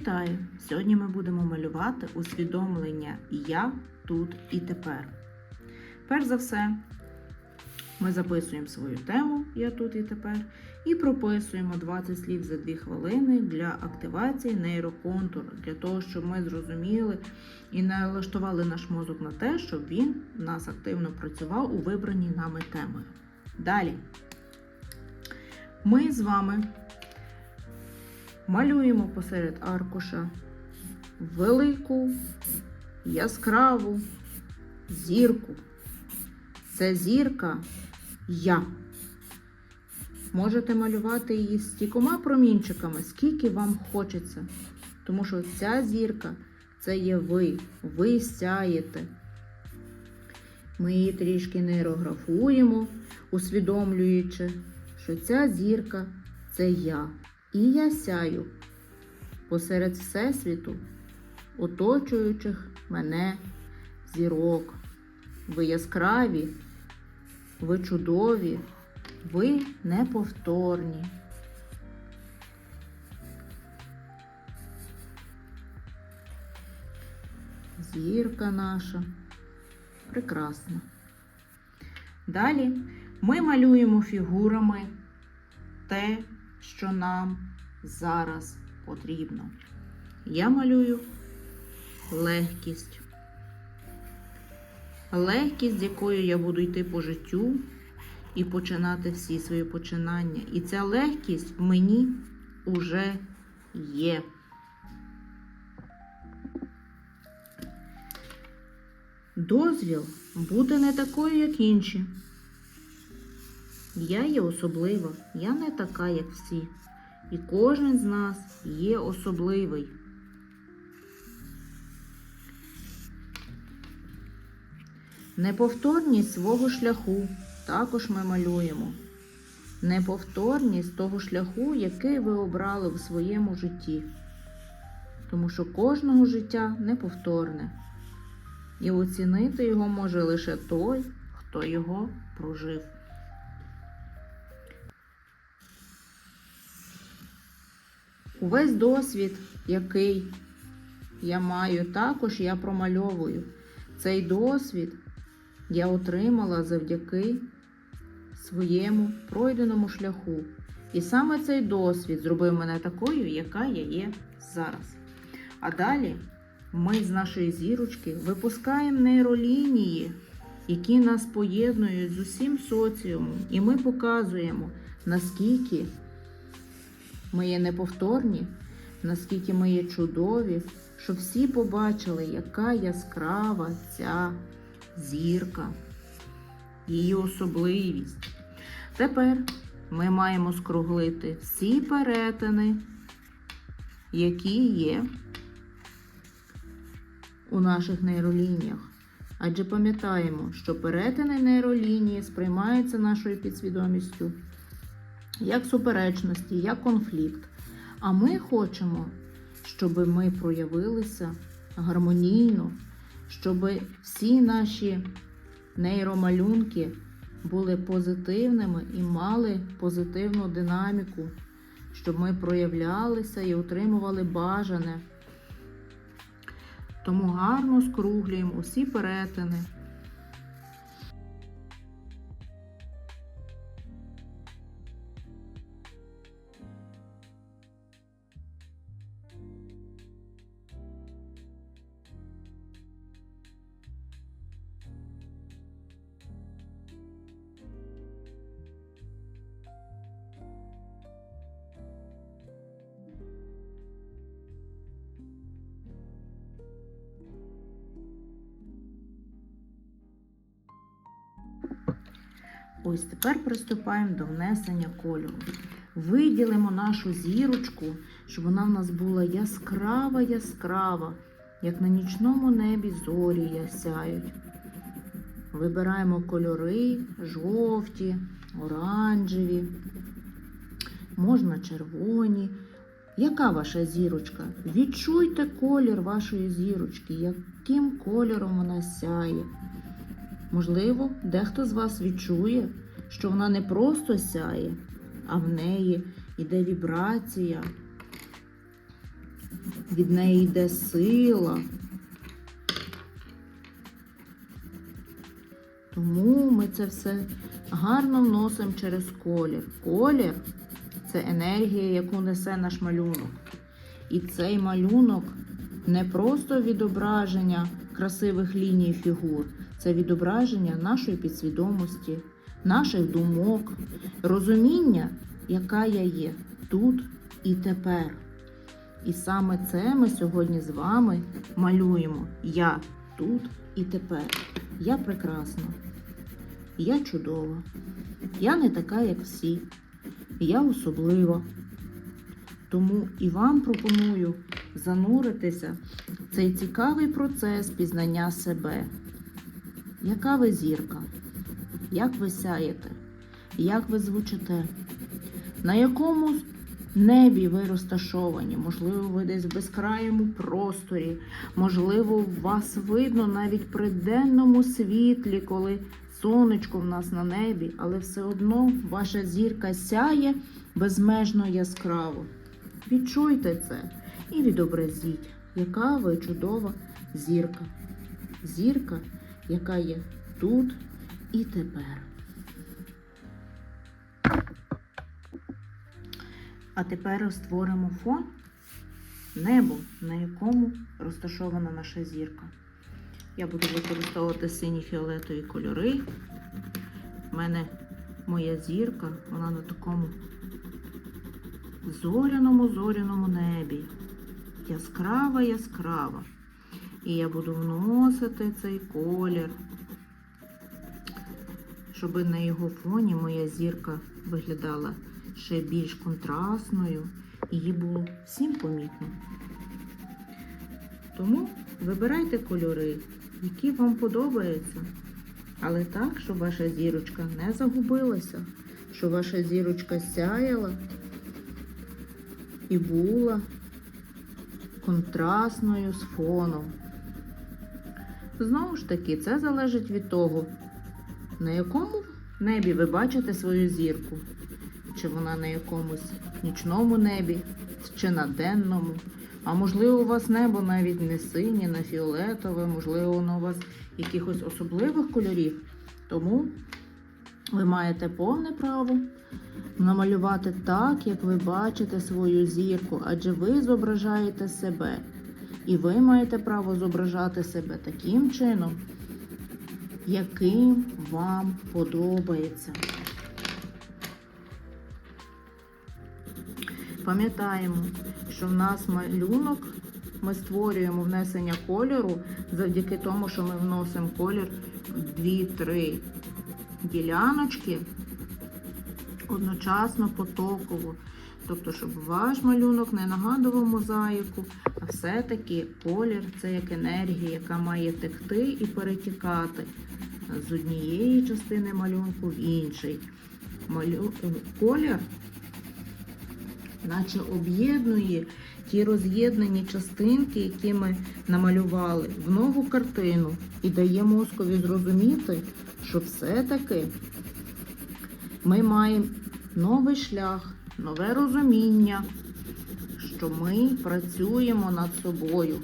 Вітаю! Сьогодні ми будемо малювати усвідомлення Я тут і тепер. Перш за все, ми записуємо свою тему Я тут і тепер і прописуємо 20 слів за 2 хвилини для активації нейроконтуру, для того, щоб ми зрозуміли і налаштували наш мозок на те, щоб він нас активно працював у вибраній нами темою. Далі. Ми з вами малюємо посеред аркуша велику яскраву зірку. Це зірка я. Можете малювати її стікома промінчиками, скільки вам хочеться. Тому що ця зірка це є ви. Ви сяєте. Ми її трішки нейрографуємо, усвідомлюючи, що ця зірка це я. І я сяю посеред Всесвіту, оточуючих мене зірок. Ви яскраві, ви чудові, ви неповторні. Зірка наша прекрасна. Далі ми малюємо фігурами те, що нам зараз потрібно. Я малюю легкість. Легкість, з якою я буду йти по життю і починати всі свої починання. І ця легкість в мені уже є. Дозвіл бути не такою, як інші. Я є особлива, я не така, як всі. І кожен з нас є особливий. Неповторність свого шляху також ми малюємо. Неповторність того шляху, який ви обрали в своєму житті. Тому що кожного життя неповторне. І оцінити його може лише той, хто його прожив. Увесь досвід, який я маю, також я промальовую. Цей досвід я отримала завдяки своєму пройденому шляху. І саме цей досвід зробив мене такою, яка я є зараз. А далі ми з нашої зірочки випускаємо нейролінії, які нас поєднують з усім соціумом. І ми показуємо, наскільки ми є неповторні, наскільки ми є чудові, щоб всі побачили, яка яскрава ця зірка, її особливість. Тепер ми маємо скруглити всі перетини, які є у наших нейролініях. Адже пам'ятаємо, що перетини нейролінії сприймаються нашою підсвідомістю як суперечності, як конфлікт. А ми хочемо, щоб ми проявилися гармонійно, щоб всі наші нейромалюнки були позитивними і мали позитивну динаміку, щоб ми проявлялися і отримували бажане. Тому гарно скруглюємо усі перетини. Ось тепер приступаємо до внесення кольору. Виділимо нашу зірочку, щоб вона в нас була яскрава, яскрава, як на нічному небі зорі ясяють. Вибираємо кольори жовті, оранжеві, можна червоні. Яка ваша зірочка? Відчуйте колір вашої зірочки, яким кольором вона сяє. Можливо, дехто з вас відчує, що вона не просто сяє, а в неї йде вібрація. від неї йде сила. Тому ми це все гарно вносимо через колір. Колір це енергія, яку несе наш малюнок. І цей малюнок не просто відображення красивих ліній фігур, це відображення нашої підсвідомості, наших думок, розуміння, яка я є тут і тепер. І саме це ми сьогодні з вами малюємо. Я тут і тепер. Я прекрасна. Я чудова. Я не така, як всі. Я особлива. Тому і вам пропоную зануритися в цей цікавий процес пізнання себе. Яка ви зірка? Як ви сяєте? Як ви звучите? На якому небі ви розташовані? Можливо, ви десь в безкраєму просторі, можливо, вас видно навіть при денному світлі, коли сонечко в нас на небі, але все одно ваша зірка сяє безмежно яскраво. Відчуйте це і відобразіть, яка ви чудова зірка. Зірка, яка є тут і тепер. А тепер створимо фон небо, на якому розташована наша зірка. Я буду використовувати сині фіолетові кольори. У мене моя зірка, вона на такому зоряному зоряному небі. Яскрава, яскрава. І я буду вносити цей колір, щоб на його фоні моя зірка виглядала ще більш контрастною, і її було всім помітно. Тому вибирайте кольори, які вам подобаються. Але так, щоб ваша зірочка не загубилася, щоб ваша зірочка сяяла і була контрастною з фоном. Знову ж таки, це залежить від того, на якому небі ви бачите свою зірку. Чи вона на якомусь нічному небі, чи на денному. А можливо, у вас небо навіть не синє, не фіолетове, можливо, воно у вас якихось особливих кольорів. Тому ви маєте повне право намалювати так, як ви бачите свою зірку, адже ви зображаєте себе. І ви маєте право зображати себе таким чином, яким вам подобається. Пам'ятаємо, що в нас малюнок, ми створюємо внесення кольору завдяки тому, що ми вносимо колір в 2-3 діляночки одночасно потоково. Тобто, щоб ваш малюнок не нагадував мозаїку, все-таки колір це як енергія, яка має текти і перетікати з однієї частини малюнку в інший. Малю... Колір наче об'єднує ті роз'єднані частинки, які ми намалювали в нову картину, і дає мозкові зрозуміти, що все-таки ми маємо новий шлях, нове розуміння, що ми працюємо над собою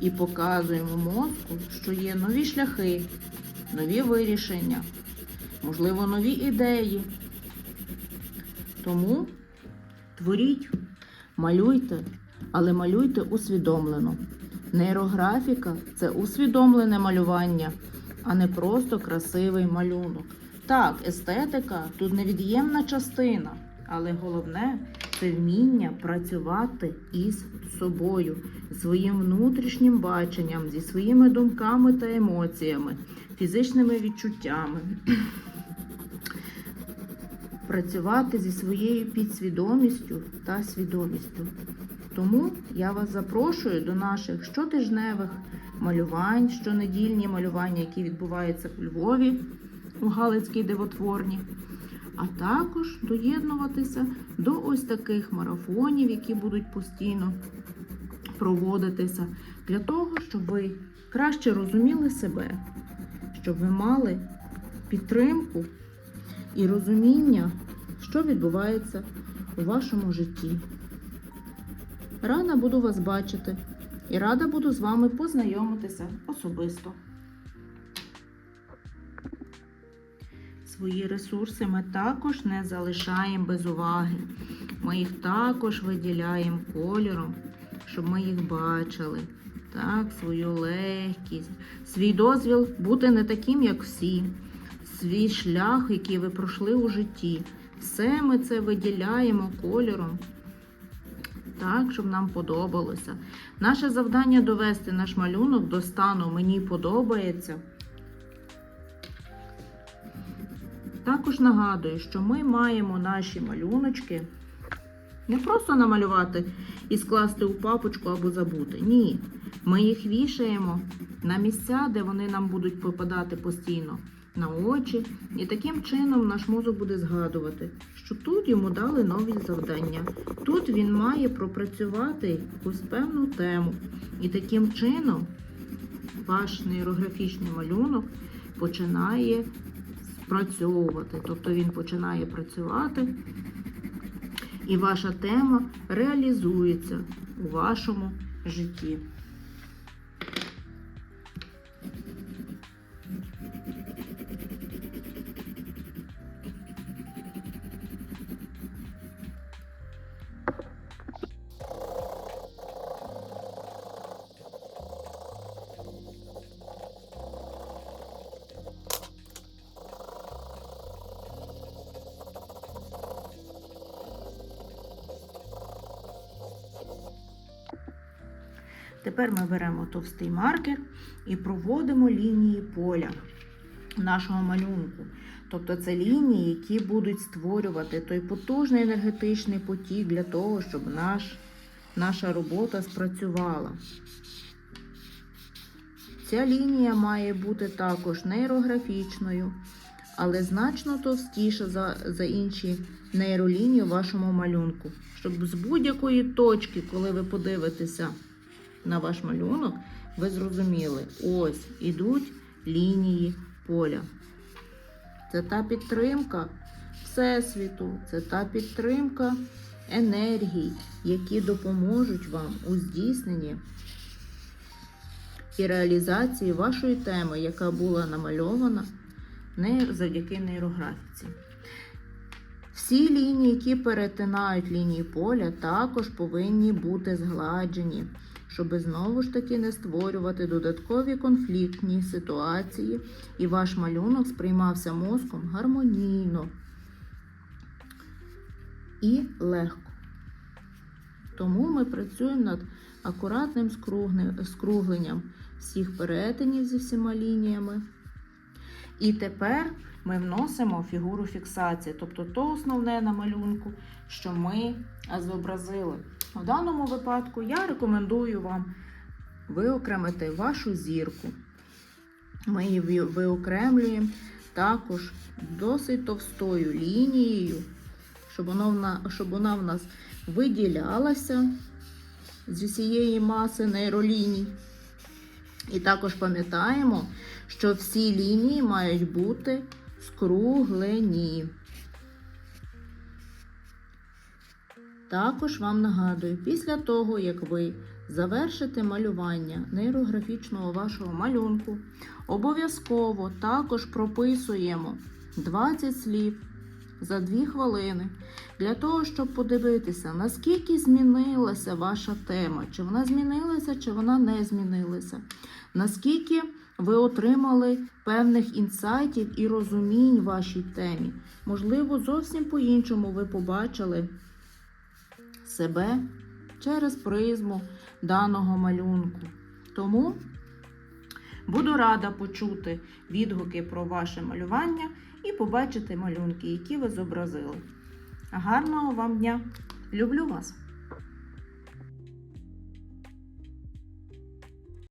і показуємо мозку, що є нові шляхи, нові вирішення, можливо, нові ідеї. Тому Творіть, малюйте, але малюйте усвідомлено. Нейрографіка це усвідомлене малювання, а не просто красивий малюнок. Так, естетика тут невід'ємна частина, але головне це вміння працювати із собою, своїм внутрішнім баченням, зі своїми думками та емоціями, фізичними відчуттями працювати зі своєю підсвідомістю та свідомістю. Тому я вас запрошую до наших щотижневих малювань, щонедільні малювання, які відбуваються у Львові у Галицькій дивотворні, а також доєднуватися до ось таких марафонів, які будуть постійно проводитися, для того, щоб ви краще розуміли себе, щоб ви мали підтримку і розуміння, що відбувається у вашому житті. рада буду вас бачити і рада буду з вами познайомитися особисто. Свої ресурси ми також не залишаємо без уваги. Ми їх також виділяємо кольором, щоб ми їх бачили. Так, свою легкість, свій дозвіл бути не таким, як всі, свій шлях, який ви пройшли у житті. Все ми це виділяємо кольором, так, щоб нам подобалося. Наше завдання довести наш малюнок до стану мені подобається. Також нагадую, що ми маємо наші малюночки не просто намалювати і скласти у папочку або забути. Ні. Ми їх вішаємо на місця, де вони нам будуть попадати постійно на очі. І таким чином наш мозок буде згадувати, що тут йому дали нові завдання. Тут він має пропрацювати якусь певну тему. І таким чином ваш нейрографічний малюнок починає спрацьовувати. Тобто він починає працювати, і ваша тема реалізується у вашому житті. Тепер ми беремо товстий маркер і проводимо лінії поля нашого малюнку. Тобто це лінії, які будуть створювати той потужний енергетичний потік для того, щоб наш, наша робота спрацювала. Ця лінія має бути також нейрографічною, але значно товстіша за, за інші нейролінії у вашому малюнку. Щоб з будь-якої точки, коли ви подивитеся на ваш малюнок, ви зрозуміли, ось ідуть лінії поля. Це та підтримка Всесвіту, це та підтримка енергій, які допоможуть вам у здійсненні і реалізації вашої теми, яка була намальована завдяки нейрографіці. Всі лінії, які перетинають лінії поля, також повинні бути згладжені, щоб знову ж таки не створювати додаткові конфліктні ситуації, і ваш малюнок сприймався мозком гармонійно і легко. Тому ми працюємо над акуратним скругленням всіх перетинів зі всіма лініями. І тепер ми вносимо фігуру фіксації, тобто то основне на малюнку, що ми зобразили. В даному випадку я рекомендую вам виокремити вашу зірку. Ми її виокремлюємо також досить товстою лінією, щоб вона, щоб вона в нас виділялася з усієї маси нейроліній. І також пам'ятаємо, що всі лінії мають бути скруглені. Також вам нагадую, після того, як ви завершите малювання нейрографічного вашого малюнку, обов'язково також прописуємо 20 слів за 2 хвилини для того, щоб подивитися, наскільки змінилася ваша тема, чи вона змінилася, чи вона не змінилася. Наскільки ви отримали певних інсайтів і розумінь вашій темі. Можливо, зовсім по-іншому ви побачили себе через призму даного малюнку. Тому буду рада почути відгуки про ваше малювання і побачити малюнки, які ви зобразили. Гарного вам дня! Люблю вас!